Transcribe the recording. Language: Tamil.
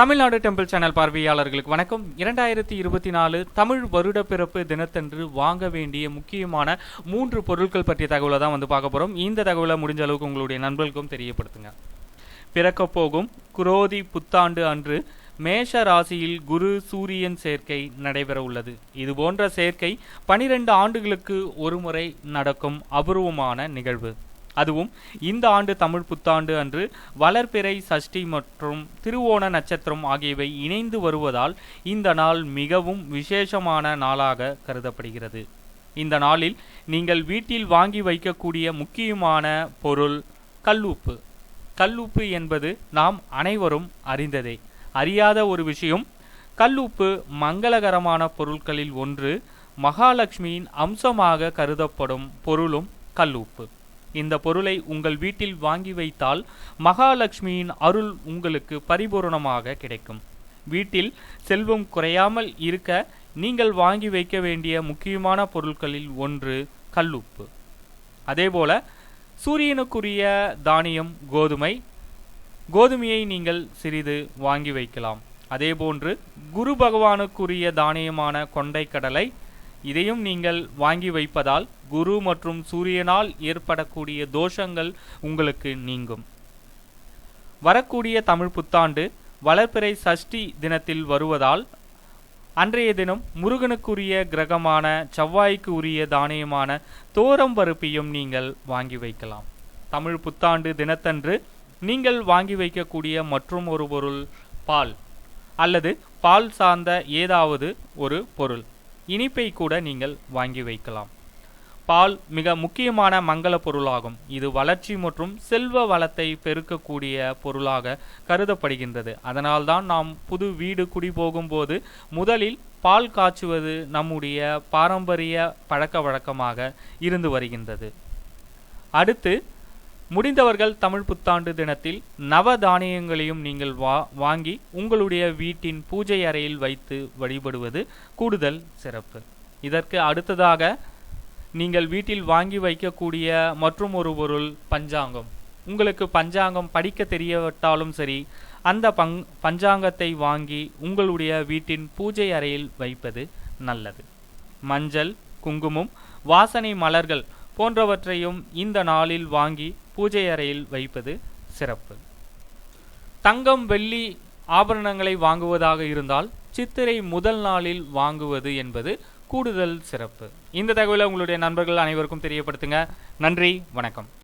தமிழ்நாடு டெம்பிள் சேனல் பார்வையாளர்களுக்கு வணக்கம். இரண்டாயிரத்தி இருபத்தி நாலு தமிழ் வருட பிறப்பு தினத்தன்று வாங்க வேண்டிய முக்கியமான மூன்று பொருட்கள் பற்றிய தகவலை தான் வந்து பார்க்க போகிறோம் இந்த தகவலை முடிஞ்ச அளவுக்கு உங்களுடைய நண்பர்களுக்கும் தெரியப்படுத்துங்க. பிறக்கப் போகும் குரோதி புத்தாண்டு அன்று மேஷ ராசியில் குரு சூரியன் சேர்க்கை நடைபெற உள்ளது. இது போன்ற சேர்க்கை பனிரெண்டு ஆண்டுகளுக்கு ஒருமுறை நடக்கும் அபூர்வமான நிகழ்வு. அதுவும் இந்த ஆண்டு தமிழ் புத்தாண்டு அன்று வளர்பிறை சஷ்டி மற்றும் திருவோண நட்சத்திரம் ஆகியவை இணைந்து வருவதால் இந்த நாள் மிகவும் விசேஷமான நாளாக கருதப்படுகிறது. இந்த நாளில் நீங்கள் வீட்டில் வாங்கி வைக்கக்கூடிய முக்கியமான பொருள் கல்லுப்பு. கல்லுப்பு என்பது நாம் அனைவரும் அறிந்ததே. அறியாத ஒரு விஷயம். கல்லுப்பு மங்களகரமான பொருட்களில் ஒன்று மகாலட்சுமியின் அம்சமாக கருதப்படும் பொருளும் கல்லுப்பு. இந்த பொருளை உங்கள் வீட்டில் வாங்கி வைத்தால் மகாலட்சுமியின் அருள் உங்களுக்கு பரிபூரணமாக கிடைக்கும். வீட்டில் செல்வம் குறையாமல் இருக்க நீங்கள் வாங்கி வைக்க வேண்டிய முக்கியமான பொருட்களில் ஒன்று கல்லுப்பு. அதேபோல சூரியனுக்குரிய தானியம் கோதுமை கோதுமையை நீங்கள் சிறிது வாங்கி வைக்கலாம். அதேபோன்று குரு பகவானுக்குரிய தானியமான கொண்டைக்கடலை இதையும் நீங்கள் வாங்கி வைப்பதால் குரு மற்றும் சூரியனால் ஏற்படக்கூடிய தோஷங்கள் உங்களுக்கு நீங்கும். வரக்கூடிய தமிழ் புத்தாண்டு வளர்பிறை சஷ்டி தினத்தில் வருவதால் அன்றைய தினம் முருகனுக்குரிய கிரகமான செவ்வாய்க்கு உரிய தானியமான தோரம் பருப்பியும் நீங்கள் வாங்கி வைக்கலாம். தமிழ் புத்தாண்டு தினத்தன்று நீங்கள் வாங்கி வைக்கக்கூடிய மற்றும் ஒரு பொருள் பால் அல்லது பால் சார்ந்த ஏதாவது ஒரு பொருள். இனிப்பை கூட நீங்கள் வாங்கி வைக்கலாம். பால் மிக முக்கியமான மங்கள பொருளாகும். இது வளர்ச்சி மற்றும் செல்வ வளத்தை பெருக்கக்கூடிய பொருளாக கருதப்படுகின்றது. அதனால்தான் நாம் புது வீடு குடி போகும்போது முதலில் பால் காய்ச்சுவது நம்முடைய பாரம்பரிய பழக்க வழக்கமாக இருந்து வருகின்றது. அடுத்து முடிந்தவர்கள் தமிழ் புத்தாண்டு தினத்தில் நவ தானியங்களையும் நீங்கள் வா வாங்கி உங்களுடைய வீட்டின் பூஜை அறையில் வைத்து வழிபடுவது கூடுதல் சிறப்பு. இதற்கு அடுத்ததாக நீங்கள் வீட்டில் வாங்கி வைக்கக்கூடிய மற்றும் ஒரு பொருள் பஞ்சாங்கம். உங்களுக்கு பஞ்சாங்கம் படிக்க தெரியவிட்டாலும் சரி அந்த பங் பஞ்சாங்கத்தை வாங்கி உங்களுடைய வீட்டின் பூஜை அறையில் வைப்பது நல்லது. மஞ்சள் குங்குமம் வாசனை மலர்கள் போன்றவற்றையும் இந்த நாளில் வாங்கி பூஜை அறையில் வைப்பது சிறப்பு. தங்கம் வெள்ளி ஆபரணங்களை வாங்குவதாக இருந்தால் சித்திரை முதல் நாளில் வாங்குவது என்பது கூடுதல் சிறப்பு. இந்த தகவலை உங்களுடைய நண்பர்கள் அனைவருக்கும் தெரியப்படுத்துங்க. நன்றி வணக்கம்.